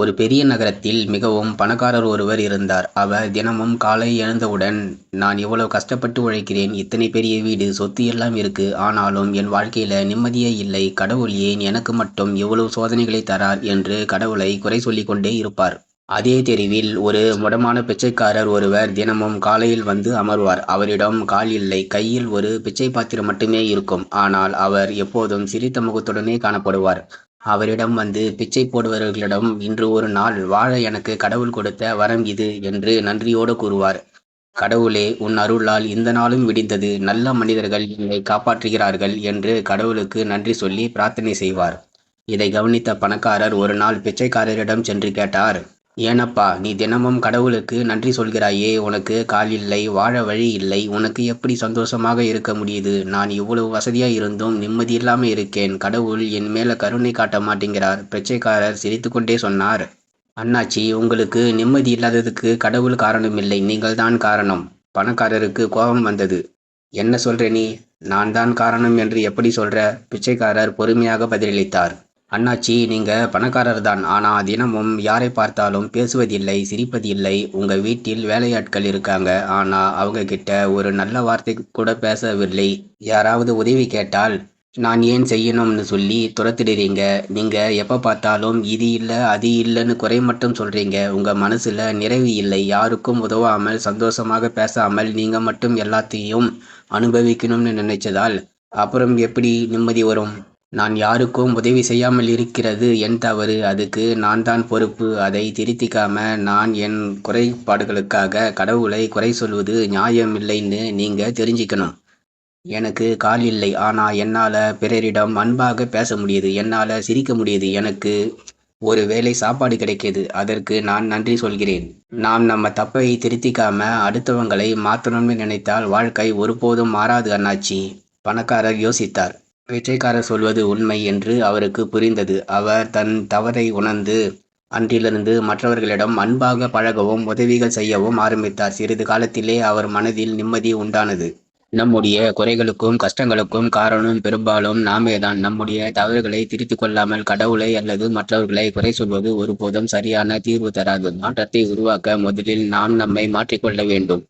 ஒரு பெரிய நகரத்தில் மிகவும் பணக்காரர் ஒருவர் இருந்தார். அவர் தினமும் காலை எழுந்தவுடன் நான் இவ்வளவு கஷ்டப்பட்டு உழைக்கிறேன். இத்தனை பெரிய வீடு, சொத்து எல்லாம் இருக்கு. ஆனாலும் என் வாழ்க்கையில நிம்மதியே இல்லை. கடவுள் ஏன் எனக்கு மட்டும் இவ்வளவு சோதனைகளை தரார் என்று கடவுளை குறை சொல்லிக் கொண்டே இருப்பார். அதே தெருவில் ஒரு முடமான பிச்சைக்காரர் ஒருவர் தினமும் காலையில் வந்து அமர்வார். அவரிடம் கால் இல்லை. கையில் ஒரு பிச்சை பாத்திரம் மட்டுமே இருக்கும். ஆனால் அவர் எப்போதும் சிரித்த முகத்துடனே காணப்படுவார். அவரிடம் வந்து பிச்சை போடுபவர்களிடம் இன்று ஒரு நாள் வாழ எனக்கு கடவுள் கொடுத்த வரம் இது என்று நன்றியோடு கூறுவார். கடவுளே உன் அருளால் இந்த நாளும் விடிந்தது. நல்ல மனிதர்கள் என்னை காப்பாற்றுகிறார்கள் என்று கடவுளுக்கு நன்றி சொல்லி பிரார்த்தனை செய்வார். இதை கவனித்த பணக்காரர் ஒரு நாள் பிச்சைக்காரரிடம் சென்று கேட்டார் ஏனப்பா நீ தினமும் கடவுளுக்கு நன்றி சொல்கிறாயே உனக்கு கால் இல்லை வாழ வழி இல்லை உனக்கு எப்படி சந்தோஷமாக இருக்க முடியுது? நான் இவ்வளவு வசதியா இருந்தும் நிம்மதி இல்லாம இருக்கேன். கடவுள் என் மேல கருணை காட்ட மாட்டேங்கிறார். பிச்சைக்காரர் சிரித்துக்கொண்டே சொன்னார். அண்ணாச்சி உங்களுக்கு நிம்மதி இல்லாததுக்கு கடவுள் காரணம் இல்லை நீங்கள் தான் காரணம். பணக்காரருக்கு கோபம் வந்தது. என்ன சொல்ற நீ? நான் தான் காரணம் என்று எப்படி சொல்ற? பிச்சைக்காரர் பொறுமையாக பதிலளித்தார். அண்ணாச்சி நீங்க பணக்காரர் தான். ஆனா தினமும் யாரை பார்த்தாலும் பேசுவதில்லை சிரிப்பதில்லை. உங்க வீட்டில் வேலையாட்கள் இருக்காங்க. ஆனா அவங்க கிட்ட ஒரு நல்ல வார்த்தை கூட பேசவில்லை. யாராவது உதவி கேட்டால் நான் ஏன் செய்யணும்னு சொல்லி துரத்திடுறீங்க? நீங்க எப்ப பார்த்தாலும் இது இல்ல அது இல்லைன்னு குறை மட்டும் சொல்றீங்க. உங்க மனசுல நிறைவு இல்லை. யாருக்கும் உதவாமல் சந்தோஷமாக பேசாமல் நீங்க மட்டும் எல்லாத்தையும் அனுபவிக்கணும்னு நினைச்சதால் அப்புறம் எப்படி நிம்மதி வரும்? நான் யாருக்கும் உதவி செய்யாமல் இருக்கிறது என் தவறு. அதுக்கு நான் தான் பொறுப்பு. அதை திருத்திக்காம நான் என் குறைபாடுகளுக்காக கடவுளை குறை சொல்வது நியாயம் இல்லைன்னு நீங்க தெரிஞ்சுக்கணும். எனக்கு கால் இல்லை. ஆனா என்னால பிறரிடம் அன்பாக பேச முடியுது. என்னால சிரிக்க முடியுது. எனக்கு ஒரு வேளை சாப்பாடு கிடைக்கிது. அதற்கு நான் நன்றி சொல்கிறேன். நாம் நம்ம தப்பை திருத்திக்காம அடுத்தவங்களை மாற்றணும்னு நினைத்தால் வாழ்க்கை ஒருபோதும் மாறாது அண்ணாச்சி. பணக்காரர் யோசித்தார். பிச்சைக்காரர் சொல்வது உண்மை என்று அவருக்கு புரிந்தது. அவர் தன் தவறை உணர்ந்து அன்றிலிருந்து மற்றவர்களிடம் அன்பாக பழகவும் உதவிகள் செய்யவும் ஆரம்பித்தார். சிறிது காலத்திலே அவர் மனதில் நிம்மதி உண்டானது. நம்முடைய குறைகளுக்கும் கஷ்டங்களுக்கும் காரணம் பெரும்பாலும் நாமேதான். நம்முடைய தவறுகளை திருத்திக் கொள்ளாமல் கடவுளை அல்லது மற்றவர்களை குறை சொல்வது ஒருபோதும் சரியான தீர்வு தராது. மாற்றத்தை உருவாக்க முதலில் நாம் நம்மை மாற்றிக்கொள்ள வேண்டும்.